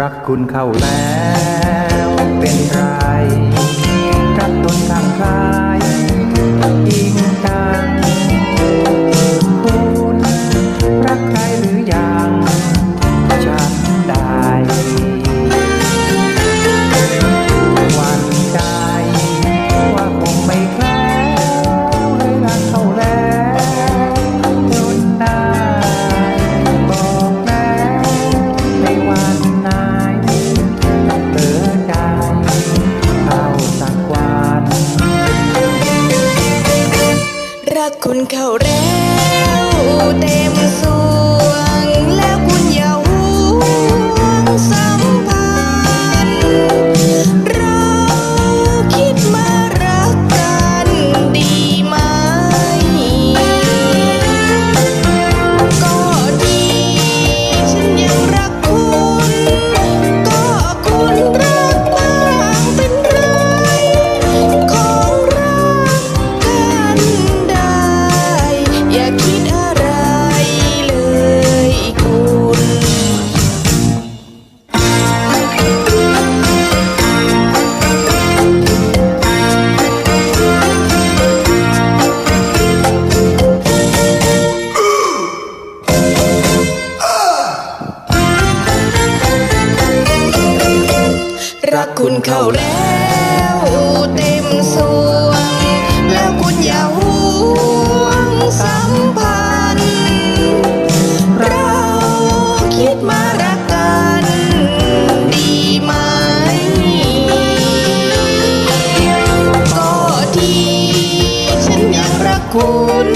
รักคุณเข้าแล้ว คุณเข้าแล้วเต็มสู รักคุณเข้าแล้วเต็มส่วน แล้วคุณอย่าห่วงสัมพันธ์เราคิดมารักกันดีไหม ก็ที่ฉันยังรักคุณ